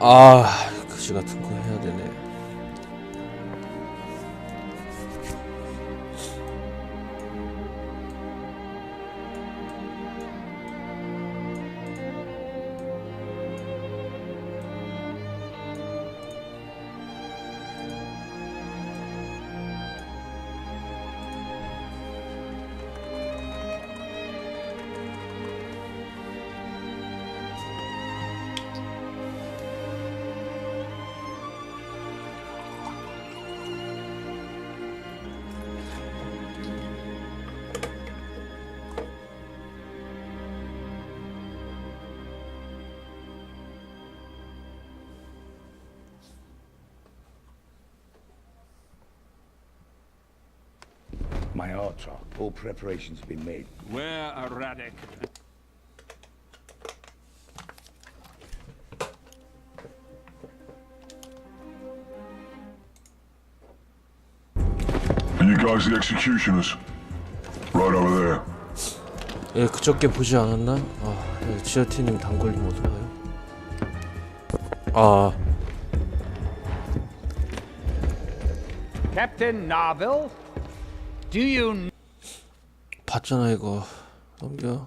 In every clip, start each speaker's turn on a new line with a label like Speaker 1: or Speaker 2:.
Speaker 1: 아 그지 같은 거 해야 되네.
Speaker 2: all preparations have been made.
Speaker 3: Where are Radek?
Speaker 4: And you guys the executioners? Right over there.
Speaker 1: 예 그저께 보지 않았나? 아 예, 지하티님 단 걸리면 어떡해요? 아
Speaker 5: Captain Narville? Do you kn-
Speaker 1: 봤잖아 이거 넘겨.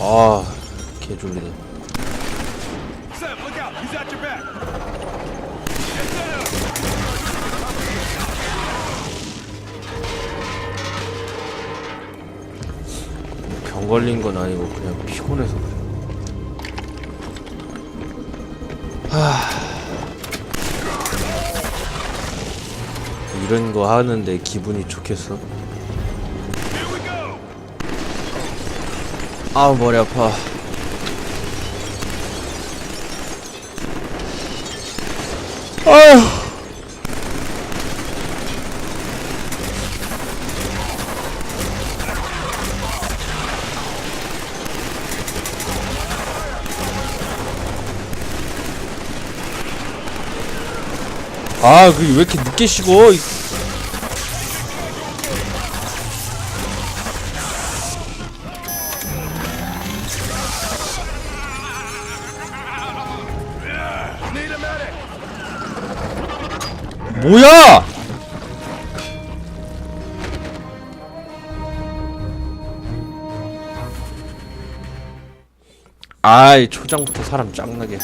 Speaker 1: 아 개졸리네. 병 걸린 건 아니고 그냥 피곤해서 그래. 하... 이런 거 하는데 기분이 좋겠어? 아 머리 아파. 아휴. 아, 그 왜 이렇게 늦게? 이- 뭐야? 아이 초장부터 사람 짱나게.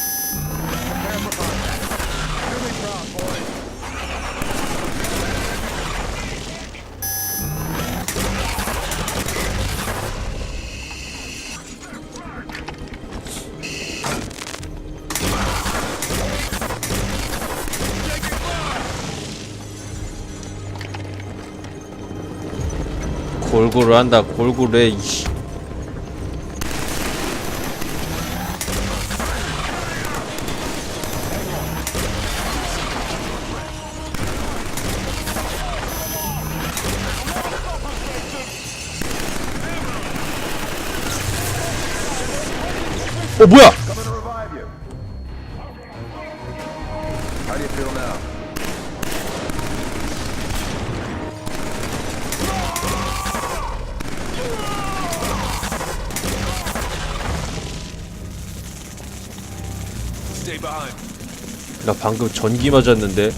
Speaker 1: 골고루 한다. 골고루 해 이씨. 어 뭐야 나 방금 전기 맞았는데.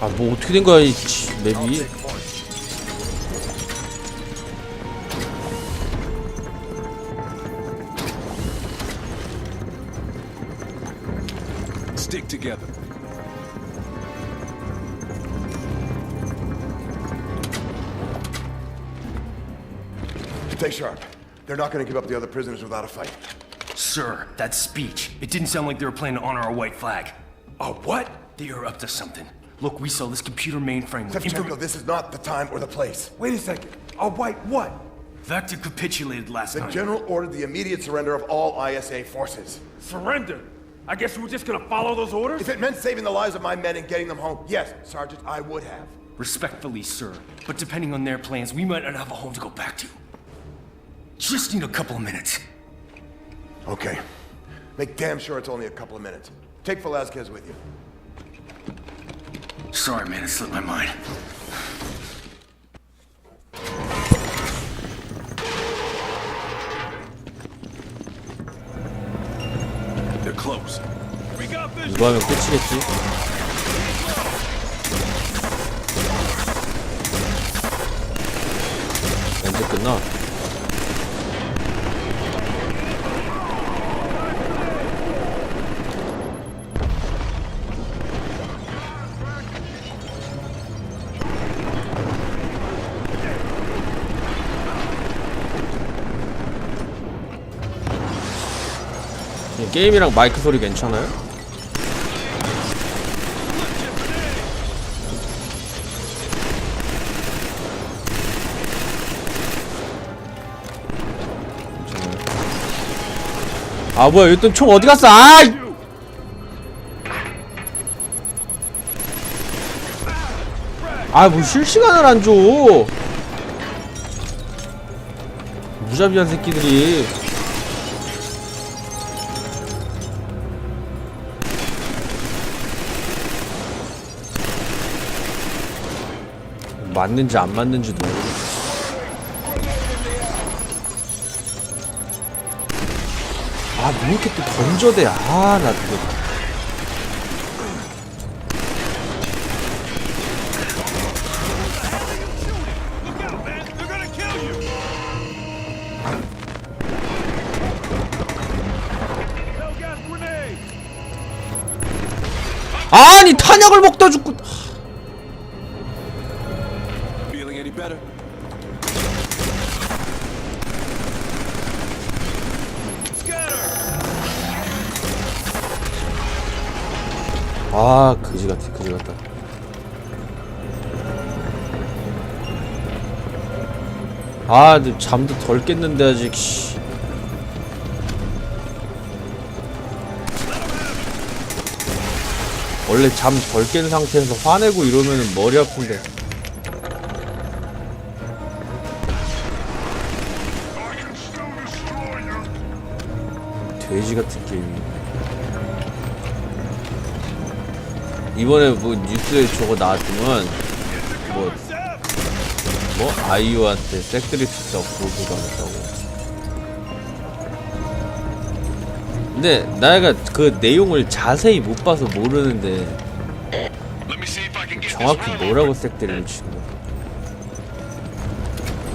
Speaker 1: 아 뭐 어떻게 된 거야 이 지- 맵이
Speaker 4: gonna give up the other prisoners without a fight.
Speaker 6: Sir, that speech. It didn't sound like they were planning to honor our white flag.
Speaker 4: A what?
Speaker 6: They are up to something. Look, we saw this computer mainframe with
Speaker 4: Shevchenko, this is not the time or the place.
Speaker 2: Wait a second. A white what?
Speaker 6: Vector capitulated last
Speaker 4: The
Speaker 6: night.
Speaker 4: The General ordered the immediate surrender of all ISA forces.
Speaker 2: Surrender.
Speaker 3: I guess we're just gonna follow those orders?
Speaker 4: If it meant saving the lives of my men and getting them home, yes, Sergeant, I would have.
Speaker 6: Respectfully, sir, but depending on their plans, we might not have a home to go back to. Just need a couple of minutes.
Speaker 4: Okay. Make damn sure it's only a couple of minutes. Take Velasquez with you.
Speaker 6: Sorry, man, it slipped my mind.
Speaker 3: They're close. We got
Speaker 1: this. Złamią pieczyki. Będzie to noc. 게임이랑 마이크 소리 괜찮아요? 아 뭐야 또총 어디 갔어? 아 아뭐 실시간을 안 줘. 무자비한 새끼들이 맞는지 안 맞는지도 모르겠어 아, 뭐 이렇게 또 던져대. 아, 나
Speaker 3: grenade!
Speaker 1: 아니, 탄약을 먹다 죽고. 아, 잠도 덜 깼는데 아직. 씨. 원래 잠 덜 깬 상태에서 화내고 이러면은 머리 아픈데. 돼지 같은 게임이. 이번에 뭐 뉴스에 저거 나왔지만 뭐, 뭐 아이유한테 섹트리스가 보고당했다고. 근데 나가 그 내용을 자세히 못 봐서 모르는데 정확히 뭐라고 섹트리를 친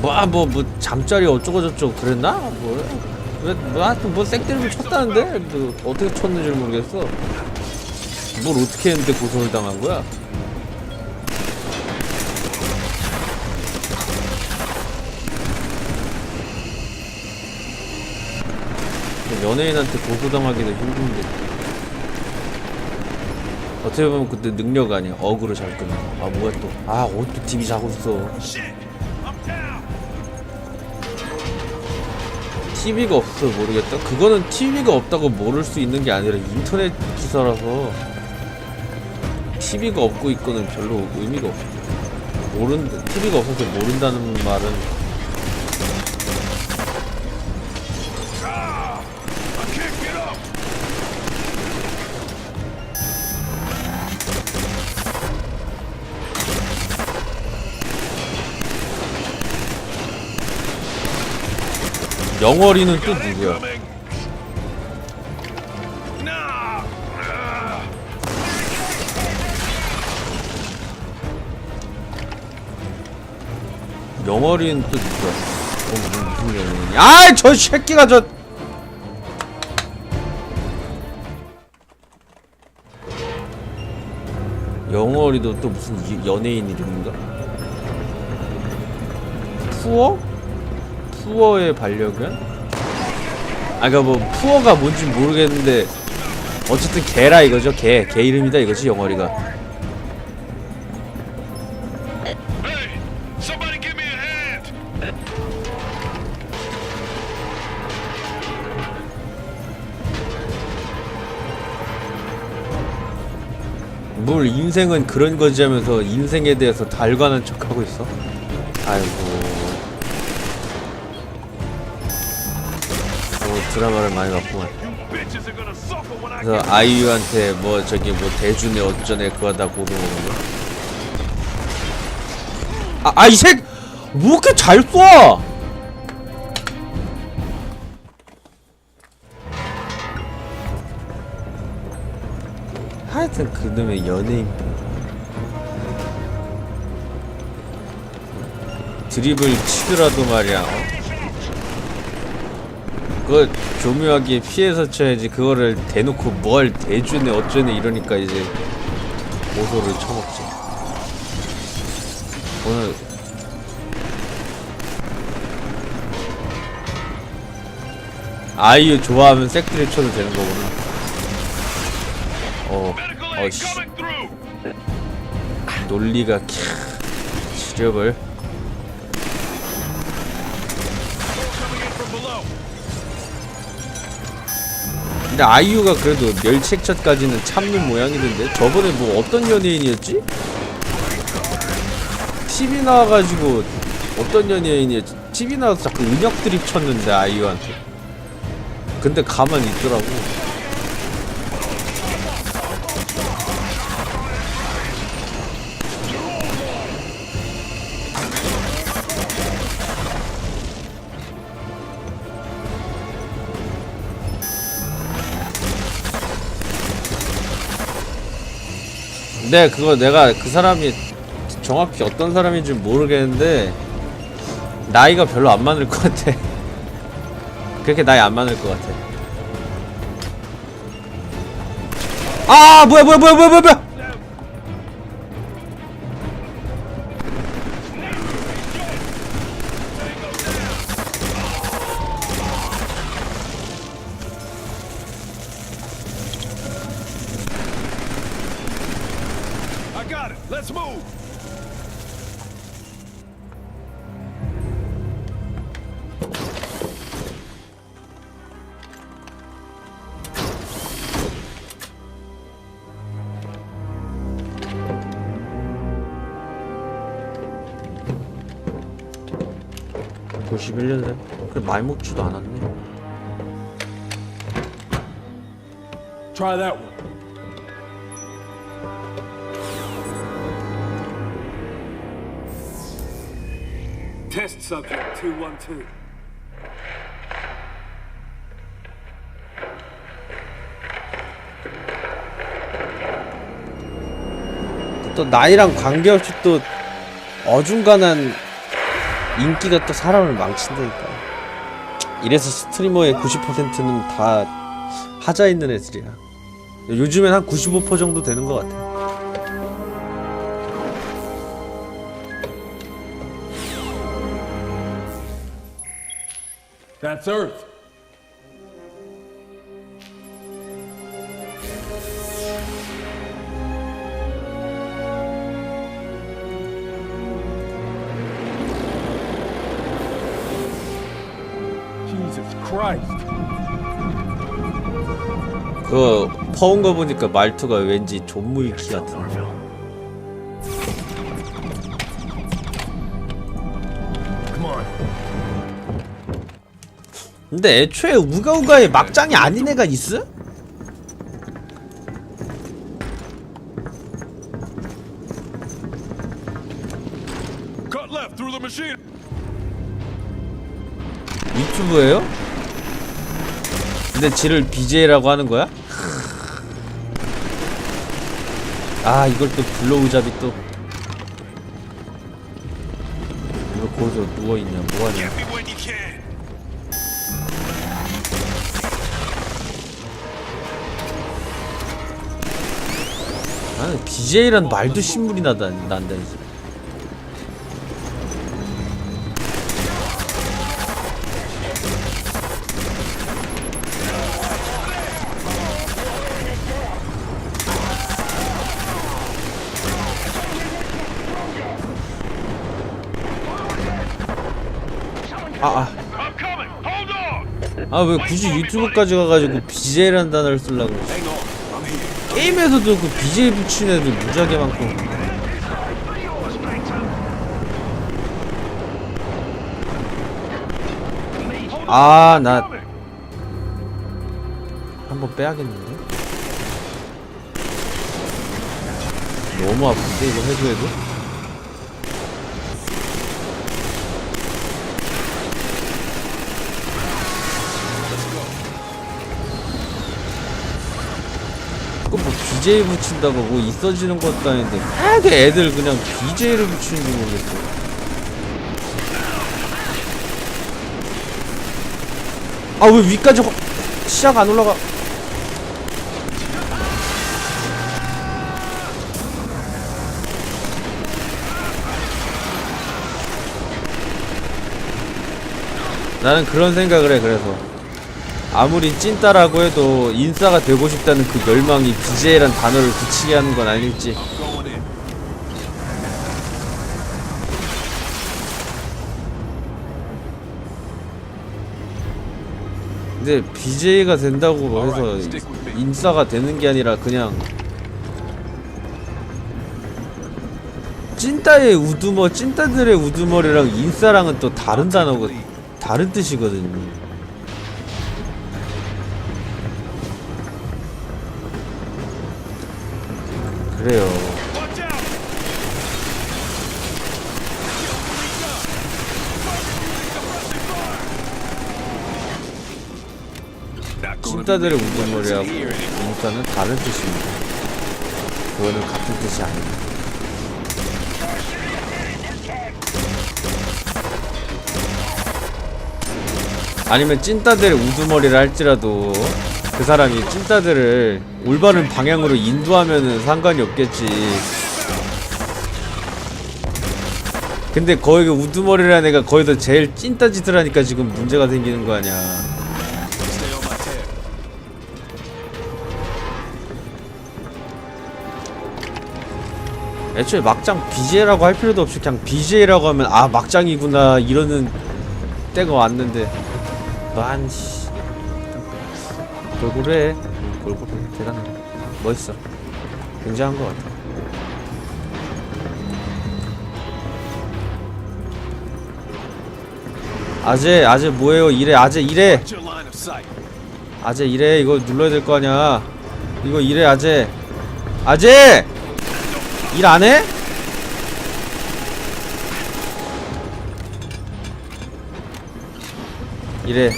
Speaker 1: 거야? 뭐뭐 뭐 잠자리 어쩌고 저쩌고 그랬나? 뭐 왜, 뭐 하여튼 뭐 섹트리를 쳤다는데 뭐 어떻게 쳤는지 모르겠어. 뭘 어떻게 했는데 고소를 당한 거야? 연예인한테 고소당하기도 힘든데. 어떻게 보면 그때 능력 아니야. 어그로 잘 거. 아 뭐야 또아 옷도 TV 자고 있어! TV가 없어서 모르겠다. 그거는 TV가 없다고 모를 수 있는 게 아니라 인터넷 기사라서 TV가 없고 있고는 별로 의미가 없어. 모른 TV가 없어서 모른다는 말은 영월이는 또 누구야. 영월이는 또 누구야 어 무슨 연예인이야 아이 저 새끼가 저 영월이도 또 무슨 이- 연예인 이름인가? 푸어? 푸어의 반려견? 아 그니까 뭐 푸어가 뭔지 모르겠는데 어쨌든 개라 이거죠 개. 개 이름이다 이거지
Speaker 3: hand!
Speaker 1: 뭘 인생은 그런 거지 하면서 인생에 대해서 달관한 척하고 있어? 아이고 드라마를 많이 봤구만 그래서 아이유한테 뭐 저기 뭐 대준이 어쩌네 그거 다 고르는 거 아, 아, 이 색! 뭐 이렇게 잘 쏴! 하여튼 그놈의 연예인 드립을 치더라도 말이야 어? 그걸 교묘하게 피해서 쳐야지 그거를 대놓고 뭘 대주네 어쩌네 이러니까 이제 고소를 쳐먹지 오늘 아이유 좋아하면 색드립 쳐도 되는 거구나. 어, 어씨. 논리가 캬 지력을 근데 아이유가 그래도 멸치액젓까지는 참는 모양이던데 저번에 뭐 어떤 연예인이었지? TV 나와가지고 어떤 연예인이었지? TV 나와서 자꾸 은혁 드립 쳤는데 아이유한테 근데 가만히 있더라고 근데 그거 내가 그 사람이 정확히 어떤 사람인지 모르겠는데 나이가 별로 안 많을 것 같아. 그렇게 나이 안 많을 것 같아. 아 뭐야 뭐야 뭐야 뭐야 뭐야
Speaker 3: Let's move.
Speaker 1: (91년생) 그래 많이 먹지도 않았네
Speaker 2: Try that one.
Speaker 7: Subject 212.
Speaker 1: 또 나이랑 관계없이 또 어중간한 인기가 또 사람을 망친다니까. 이래서 스트리머의 90%는 다 하자 있는 애들이야. 요즘엔 한 95% 정도 되는 것 같아.
Speaker 2: That's Earth. Jesus Christ.
Speaker 1: 그 퍼온 거 보니까 말투가 왠지 존무이키 같은. 근데 애초에 우가우가의 막장이 아닌 애가 있어? 유튜브예요? 근데 지를 BJ라고 하는 거야? 아 이걸 또 블로우잡이 또 이거 거기서 누워있냐 뭐하냐 나는 BJ란 말도 신물이 나다 난다 이제 아. 아, 아 왜 굳이 유튜브까지 가가지고 BJ라는 단어를 쓰려고 게임에서도 그 BJ 붙인 애들 무지하게 많고. 아 나 한번 빼야겠는데? 너무 아픈데 이거 해도 해도 BJ 붙인다고 뭐 있어지는 것도 아닌데 하게 애들 그냥 BJ를 붙이는지 모르겠어 아 왜 위까지 확- 시야가 안 올라가? 나는 그런 생각을 해 그래서 아무리 찐따라고 해도 인싸가 되고 싶다는 그 열망이 BJ란 단어를 붙이게 하는 건 아닐지 근데 BJ가 된다고 해서 인싸가 되는 게 아니라 그냥 찐따의 우두머, 찐따들의 우두머리랑 인싸랑은 또 다른 단어고 다른 뜻이거든요. 찐따들의 우두머리하고 인싸는 다른 뜻입니다. 그거는 같은 뜻이 아닙니다. 아니면 찐따들의 우두머리를 할지라도 그 사람이 찐따들을 올바른 방향으로 인도하면은 상관이 없겠지. 근데 그 우두머리라는 애가 거기서 제일 찐따 짓을 하니까 지금 문제가 생기는 거 아니야. 애초에 막장 BJ라고 할 필요도 없이 그냥 BJ라고 하면 아 막장이구나 이러는 때가 왔는데. 난 씨. 골고루 해. 골고루 해. 대단해. 멋있어. 굉장한 것 같아. 아재 아재 뭐예요? 이래 아재 이래. 아재 이래. 이거 눌러야 될 거 아니야. 이거 이래 아재. 아재 일 안 해? 이래.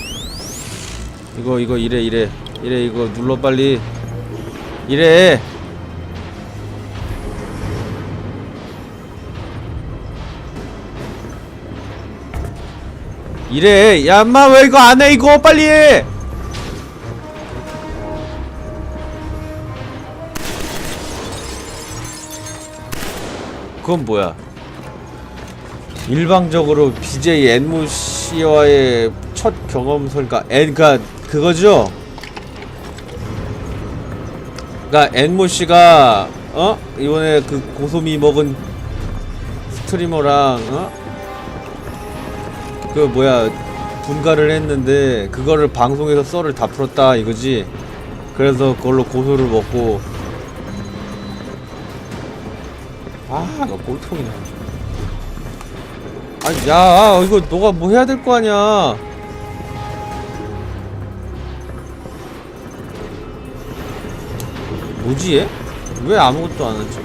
Speaker 1: 이거 이거 이래 이래. 이래 이거 눌러 빨리. 이래. 이래. 야 인마 왜 이거 안 해? 이거 빨리 해 그건 뭐야? 일방적으로 BJ 엔무 씨와의 첫 경험설가 엔 그니까 그거죠? 그니까 엔무 씨가 어 이번에 그 고소미 먹은 스트리머랑 어? 그 뭐야 분가를 했는데 그거를 방송에서 썰을 다 풀었다 이거지? 그래서 그걸로 고소를 먹고 아, 이거 꼴통이네. 아니, 야, 이거 너가 뭐 해야 될 거 아니야. 뭐지 얘? 왜 아무것도 안 하지?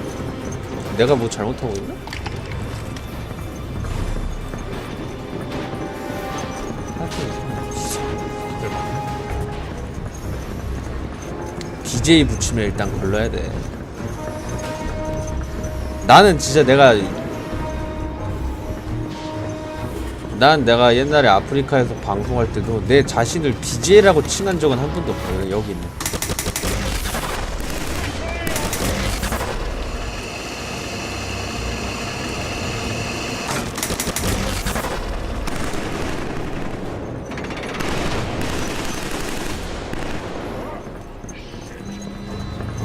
Speaker 1: 내가 뭐 잘못하고 있나? BJ 붙이면 일단 걸러야 돼. 나는 진짜 내가 난 내가 옛날에 아프리카에서 방송할 때도 내 자신을 BJ라고 칭한 적은 한 번도 없어요 여기 있는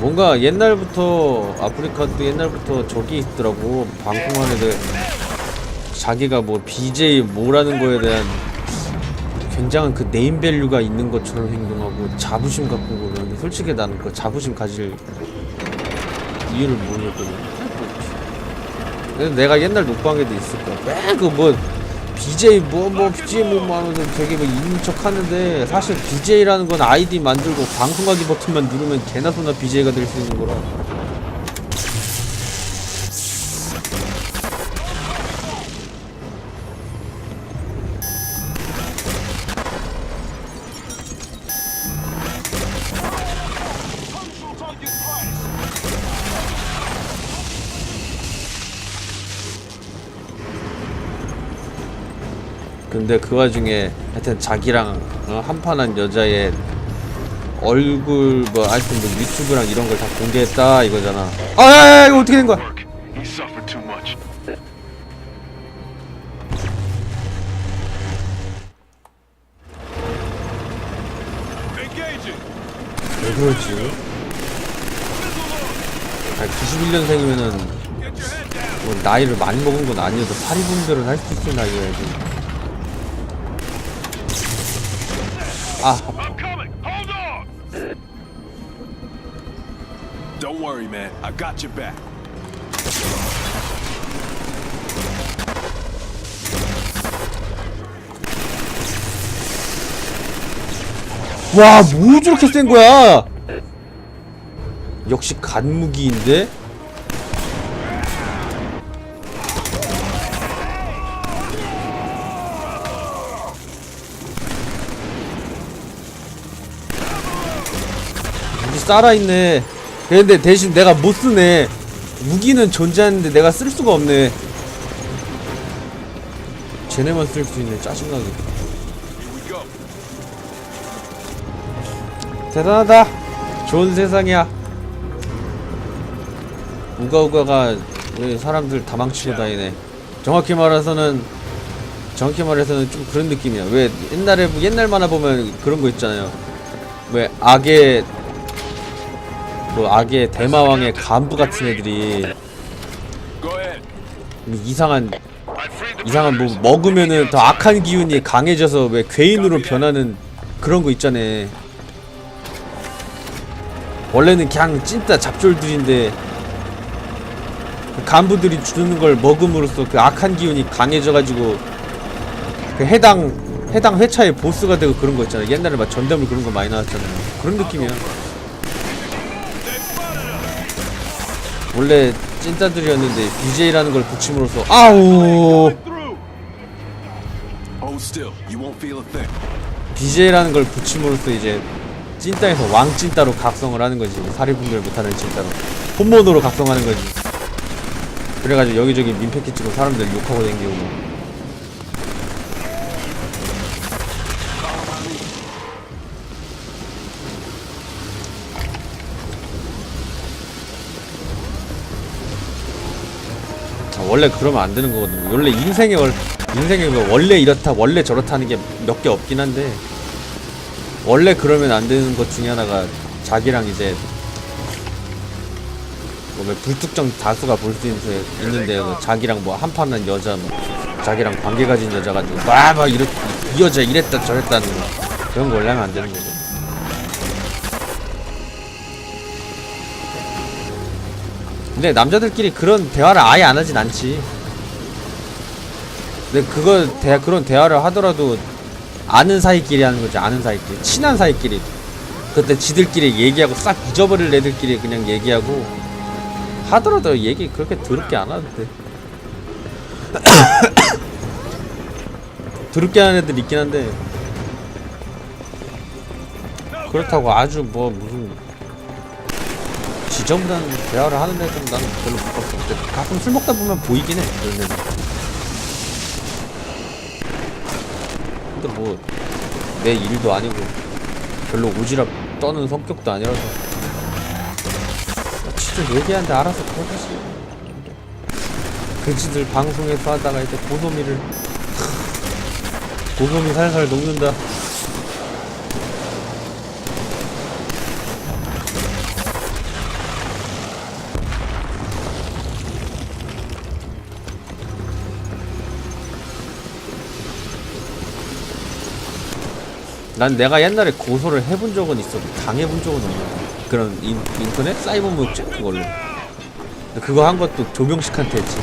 Speaker 1: 뭔가 옛날부터 아프리카도 옛날부터 저기 있더라고 방송하는 애들 자기가 뭐 BJ 뭐라는 거에 대한 굉장한 그 네임밸류가 있는 것처럼 행동하고 자부심 갖고 그러는데 솔직히 나는 그 자부심 가질 이유를 모르겠거든. 근데 내가 옛날 녹방에도 있을 거야. 맨그뭐 BJ 뭐뭐 BJ 뭐 하면서 되게 뭐 있는 척 하는데 사실 BJ라는 건 아이디 만들고 방송하기 버튼만 누르면 개나 소나 BJ가 될 수 있는 거라. 근데 그 와중에 하여튼 자기랑 어, 한판한 여자의 얼굴 뭐 하여튼 뭐 유튜브랑 이런 걸 다 공개했다 이거잖아. 아, 야, 야, 이거 어떻게 된 거야? 왜 그러지? 아니 91년생이면은
Speaker 3: Get your head down.
Speaker 1: 뭐 나이를 많이 먹은 건 아니어도 파리분들은 할 수 있을 나이여야지. 아.
Speaker 3: Don't worry, man. I got your back.
Speaker 1: 와, 뭐 저렇게 센 거야? 역시 간무기인데? 살아있네. 근데 대신 내가 못 쓰네. 무기는 존재하는데 내가 쓸 수가 없네. 쟤네만 쓸 수 있네. 짜증나게. 대단하다. 좋은 세상이야. 우가우가가 왜 사람들 다 망치고 다니네. 정확히 말해서는 정확히 말해서는 좀 그런 느낌이야. 왜 옛날에 뭐 옛날 만화 보면 그런 거 있잖아요. 왜 악의 뭐 악의 대마왕의 간부 같은 애들이. 이상한 이상한 뭐. 먹으면은 더 악한 기운이 강해져서 왜 괴인으로 변하는 그런 거 있잖아. 원래는 그냥 찐따 잡졸들인데 그 간부들이 주는 걸 먹음으로써 그 악한 기운이 강해져가지고 그 해당 해당 회차의 보스가 되고 그런 거 있잖아. 옛날에 막 전담을 그런 거 많이 나왔잖아요. 그런 느낌이야. 원래 찐따들이었는데 BJ라는 걸 붙임으로써 아우.
Speaker 3: Thing.
Speaker 1: BJ라는 걸 붙임으로써 이제 찐따에서 왕찐따로 각성을 하는 거지. 사리 분별 못하는 찐따로. 혼모노로 각성하는 거지. 그래가지고 여기저기 민폐 끼 치고 사람들 욕하고 댕기고 원래 그러면 안 되는 거거든. 원래 인생에 월 인생에 뭐 원래 이렇다 원래 저렇다 하는 게 몇 개 없긴 한데 원래 그러면 안 되는 것 중에 하나가 자기랑 이제 뭐 불특정 다수가 볼 수 있는데 뭐 자기랑 뭐 한판한 여자 뭐 자기랑 관계 가진 여자 가지고 막막 이렇 이 여자 이랬다 저랬다는 거 그런 거 원래 하면 안 되는 거죠. 근데 남자들끼리 그런 대화를 아예 안 하진 않지. 근데 그거 대 그런 대화를 하더라도 아는 사이끼리 하는 거지 아는 사이끼리. 친한 사이끼리. 그때 지들끼리 얘기하고 싹 잊어버릴 애들끼리 그냥 얘기하고 하더라도 얘기 그렇게 더럽게 안 하는데. 더럽게 하는 애들 있긴 한데 그렇다고 아주 뭐 무슨 지저분한 대화를 하는 애들은 나는 별로 못 봤어 근데 가끔 술 먹다 보면 보이긴 해 애들 근데 뭐 내 일도 아니고 별로 오지랖 떠는 성격도 아니라서. 진짜 얘기하는데 알아서 그러지. 그지들 방송에서 하다가 이제 고소미를 고소미 살살 녹는다 난 내가 옛날에 고소를 해본 적은 있어도 당해본 적은 없는 그런 인, 인터넷 사이버 무역죄 그걸로 그거 한 것도 조명식한테 했지.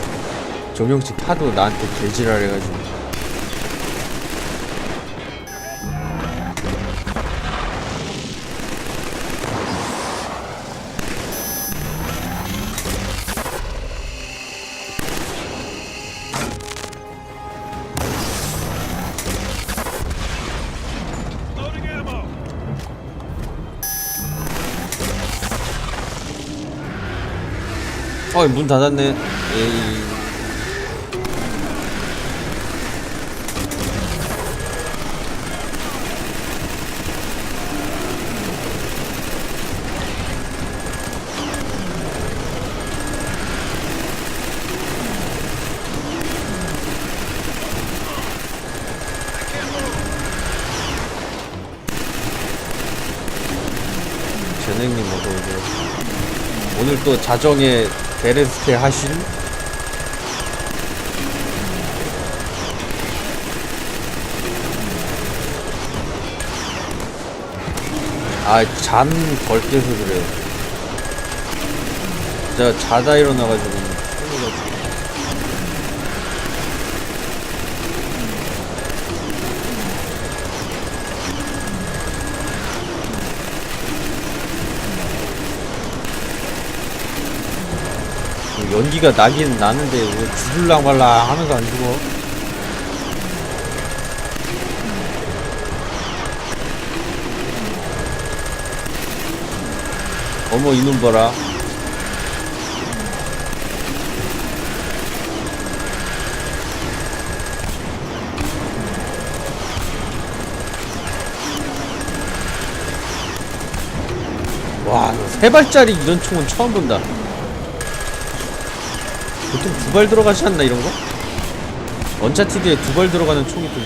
Speaker 1: 조명식 하도 나한테 개지랄 해가지고. 어, 문 닫았네. 에이. 오세요. 오늘 또 자정에 게레스테 하신 아잠 덜 깨서 그래요. 제가 자다 일어나가지고 피곤해가지고. 연기가 나긴 나는데 왜 죽을랑 말랑 하면서 안 죽어? 어머 이놈 봐라 와세 발짜리 이런 총은 처음 본다 보통 두발 들어가지 않나 이런 거? 언차티드에 두 발 들어가는 총이 좀